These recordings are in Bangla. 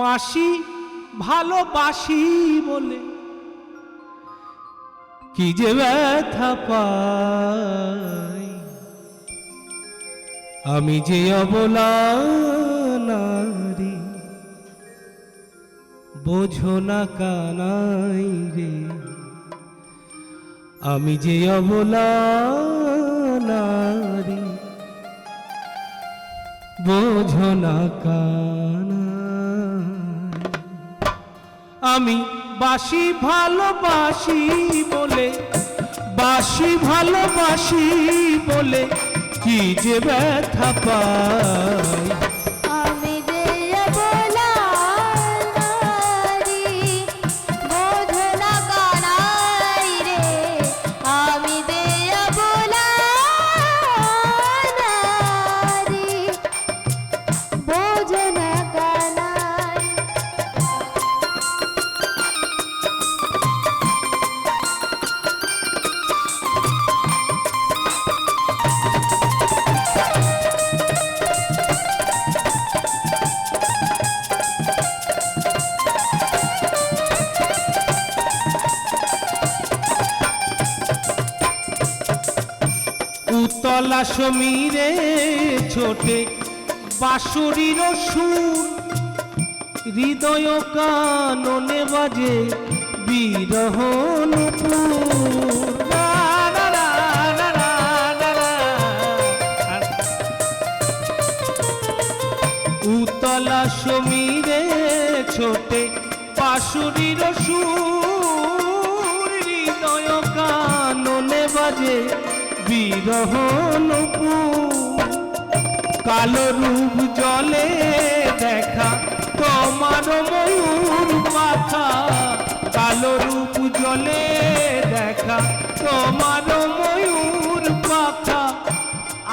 বাঁশি ভালোবাসি বলে। কি যে ব্যথা পাই। আমি যে অবলা নারী, বোঝো না কানাই রে। আমি যে অবলা নারী, বোঝো না কানাই আমি বাসি ভালোবাসি বলে বাসি ভালোবাসি বলে কি যে ব্যথা পাই উতলা সমীরে ছোটে বাঁশুরির সুর হৃদয় কাননে বাজে বিরহ। উতলা সমীরে ছোটে পাশুরির সুর হৃদয় কাননে বাজে বিরহ নুপুর। কালো রূপ জলে দেখা তোমার ময়ূর মাথা। কালো রূপ জলে দেখা তোমার ময়ূর পাখা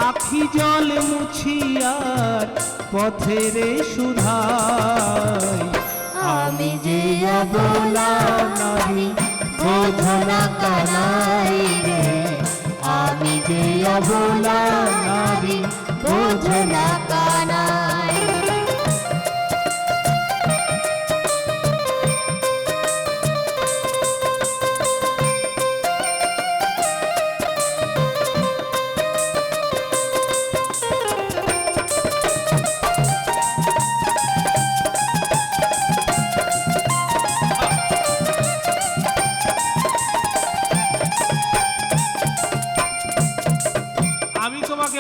আখি জল মুছিয়ার পথের সুধাই। আমি যে অবলা নারী বোঝো না কানাই রে। যে অবলা নারী বোঝো না কানাই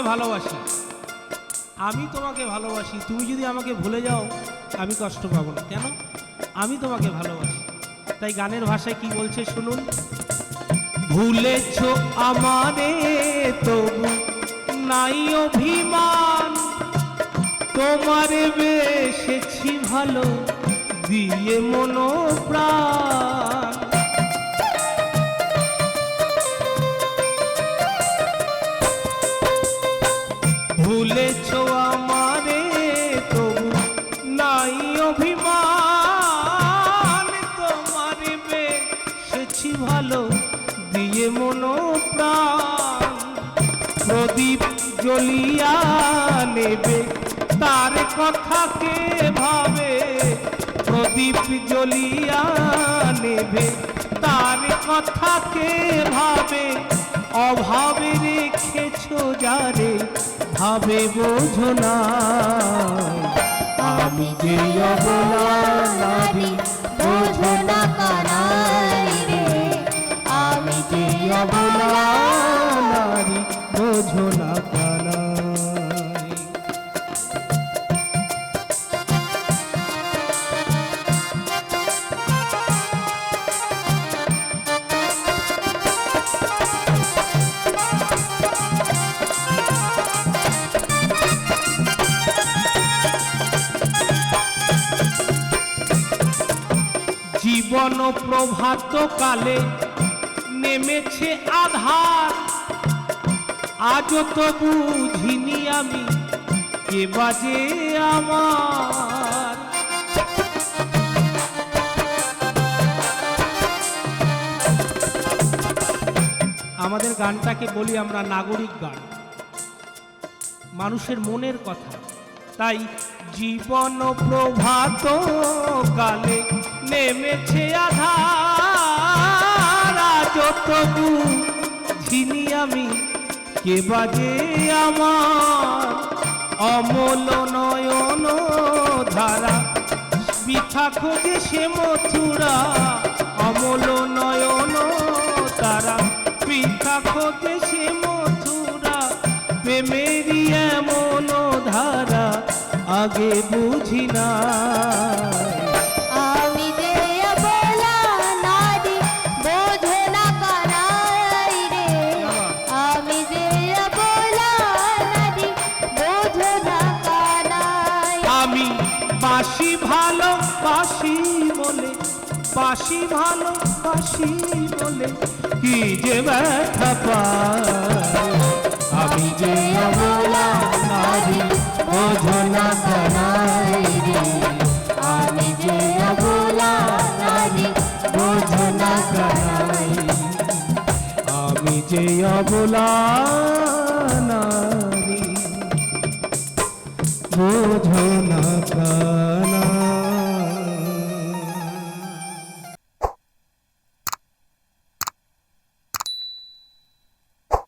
ভালোবাসি। আমি তোমাকে ভালোবাসি, তুমি যদি আমাকে ভুলে যাও, আমি কষ্ট পাবো না। কেন? আমি তোমাকে ভালোবাসি। তাই গানের ভাষায় কি বলছে শুনুন? ভুলেছ আমারে তবু নাই অভিমান। তোমারে বেসেছি ভালো, দিয়ে মনো ভুলেছ আমারে তবু নাই অভিমান তোমারে বেসেছি ভালো, দিয়ে মনো প্রাণ। প্রদীপ জ্বলিয়া নেবে, তার কথা কে ভাবে? প্রদীপ জ্বলিয়া নেবে, তার কথা কে ভাবে? অভাবে রেখেছ যারে ভাবে বোঝো না। আমি যে অবলা জীবন প্রভাত কালে নেমেছে আধার। আজও তো বুঝিনি আমি কে বাজে আমার। আমাদের গানটাকে বলি আমরা নাগরিক গান। মানুষের মনের কথা। তাই জীবন প্রভাত কালে নেমেছে আধার, আজ তবু ঝিনি আমি কে বাজে আমার অমল নয়ন ধারা। বৃথা খোঁজে সে মথুরা, অমল নয়ন তারা। বৃথা খোঁজে সে মথুরা, প্রেমেরই এমন ধারা, আগে বুঝি না। বাসি ভালো, বাসি বলে, কি যে ব্যথা পাই আমি যে অবলা নারী বোঝো না কানাই রে। আমি যে অবলা নারী আমি যে অবলা নারী